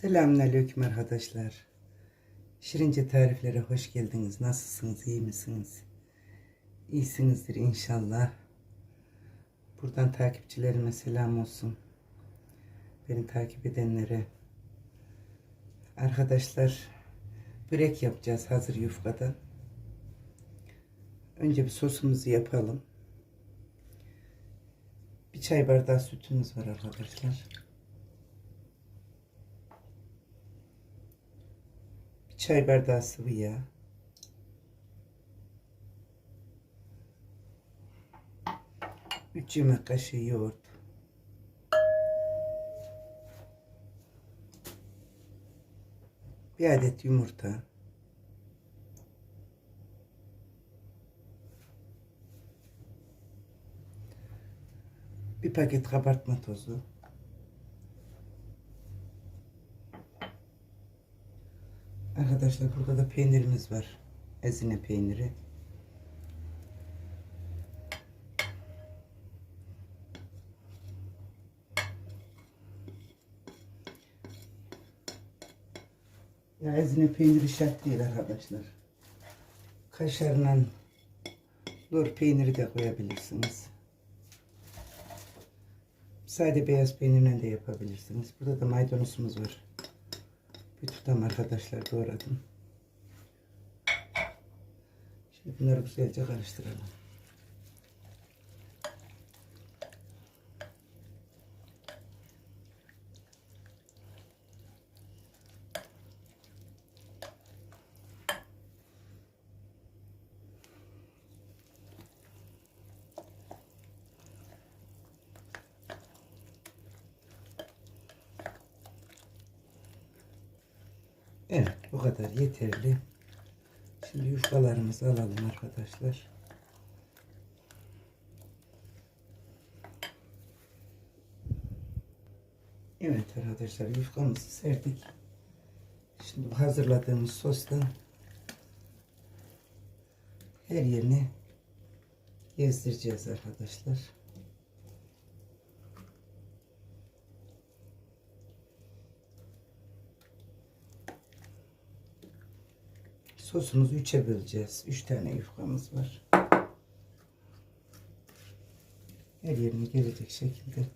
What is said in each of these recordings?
Selamünaleyküm arkadaşlar. Şirince tariflere hoş geldiniz. Nasılsınız? iyi misiniz? İyisinizdir inşallah. Buradan takipçilerime selam olsun. Beni takip edenlere. Arkadaşlar börek yapacağız hazır yufkadan. Önce bir sosumuzu yapalım. Bir çay bardağı sütümüz var arkadaşlar. Çay bardağı sıvı yağ. Üç yemek kaşığı yoğurt. Bir adet yumurta. Bir paket kabartma tozu. Arkadaşlar burada da peynirimiz var. Ezine peyniri. Ya ezine peyniri şart değil arkadaşlar. Kaşarla lor peyniri de koyabilirsiniz. Sade beyaz peynirle de yapabilirsiniz. Burada da maydanozumuz var. Bir tutam arkadaşlar doğradım. Şimdi bunları güzelce karıştıralım. Evet bu kadar yeterli. Şimdi yufkalarımızı alalım arkadaşlar. Evet arkadaşlar yufkamızı serdik. Şimdi hazırladığımız sostan her yerine gezdireceğiz arkadaşlar. Sosumuzu üçe böleceğiz. Üç tane yufkamız var. Her yerine gelecek şekilde.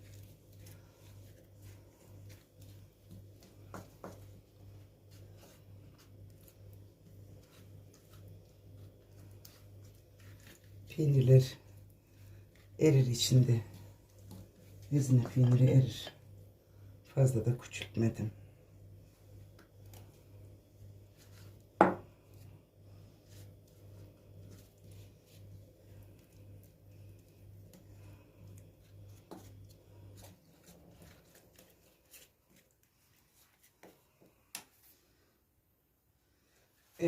Peynirler erir içinde. Ezine peyniri erir. Fazla da küçültmedim.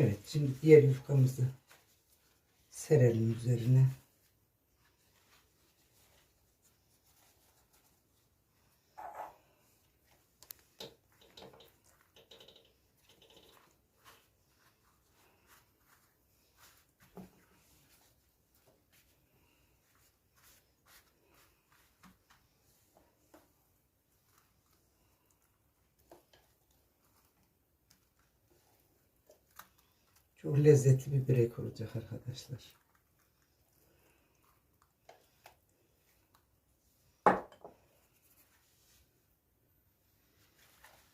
Evet, şimdi diğer yufkamızı serelim üzerine. Çok lezzetli bir börek olacak arkadaşlar.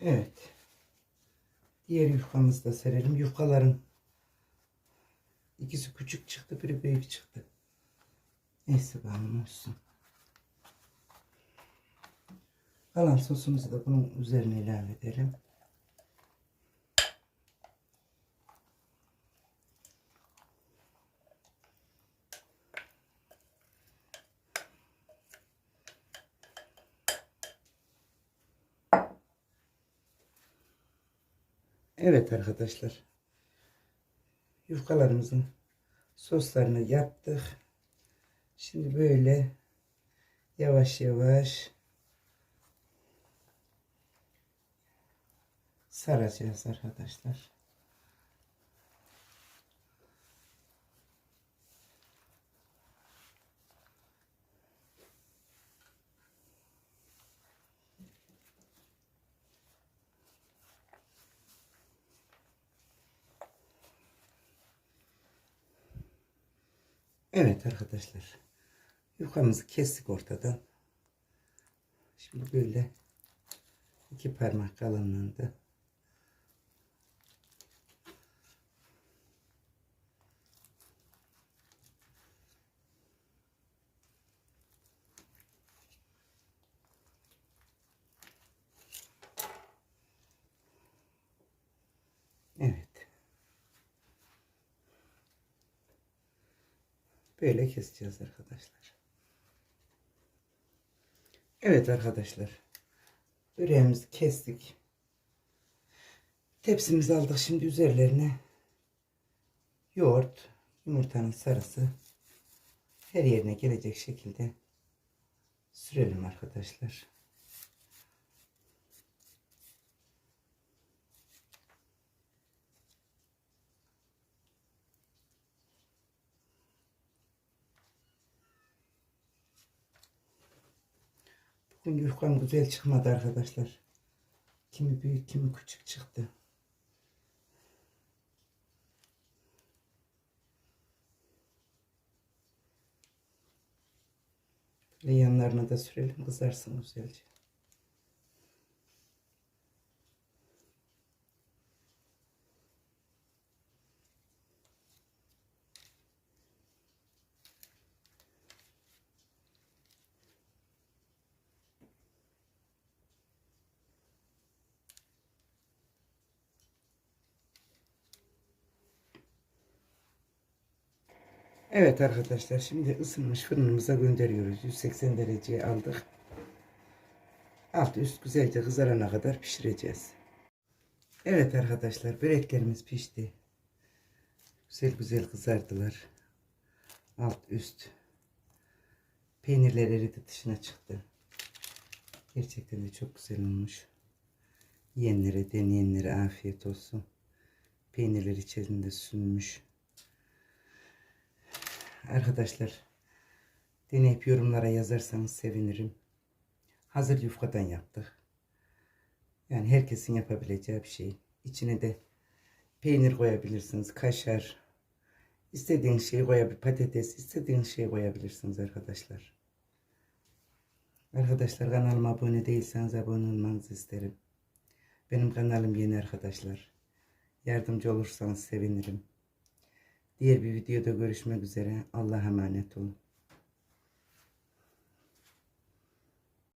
Evet. Diğer yufkamızı da serelim. Yufkaların ikisi küçük çıktı, biri büyük çıktı. Neyse bakalım olsun. Kalan sosumuzu da bunun üzerine ilave edelim. Evet arkadaşlar. Yufkalarımızın soslarını yaptık. Şimdi böyle yavaş yavaş saracağız arkadaşlar. Evet arkadaşlar. Yufkamızı kestik ortadan. Şimdi böyle iki parmak kalınlığında Evet. Böyle keseceğiz arkadaşlar. Evet arkadaşlar. Böreğimizi kestik. Tepsimizi aldık. Şimdi üzerlerine yoğurt, yumurtanın sarısı her yerine gelecek şekilde sürelim arkadaşlar. Bugün yufkam güzel çıkmadı arkadaşlar. Kimi büyük kimi küçük çıktı. Ve yanlarına da sürelim kızarsın güzelce. Evet arkadaşlar şimdi ısınmış fırınımıza gönderiyoruz. 180 dereceye aldık. Alt üst güzelce kızarana kadar pişireceğiz. Evet arkadaşlar böreklerimiz pişti. Güzel güzel kızardılar. Alt üst. Peynirler eridi dışına çıktı. Gerçekten de çok güzel olmuş. Yiyenlere deneyenlere afiyet olsun. Peynirler içerisinde sünmüş. Arkadaşlar deneyip yorumlara yazarsanız sevinirim. Hazır yufkadan yaptık. Yani herkesin yapabileceği bir şey. İçine de peynir koyabilirsiniz. Kaşar. istediğiniz şeyi koyabilir. Patates. istediğiniz şeyi koyabilirsiniz arkadaşlar. Arkadaşlar kanalıma abone değilseniz abone olmanızı isterim. Benim kanalım yeni arkadaşlar. Yardımcı olursanız sevinirim. Diğer bir videoda görüşmek üzere. Allah'a emanet olun.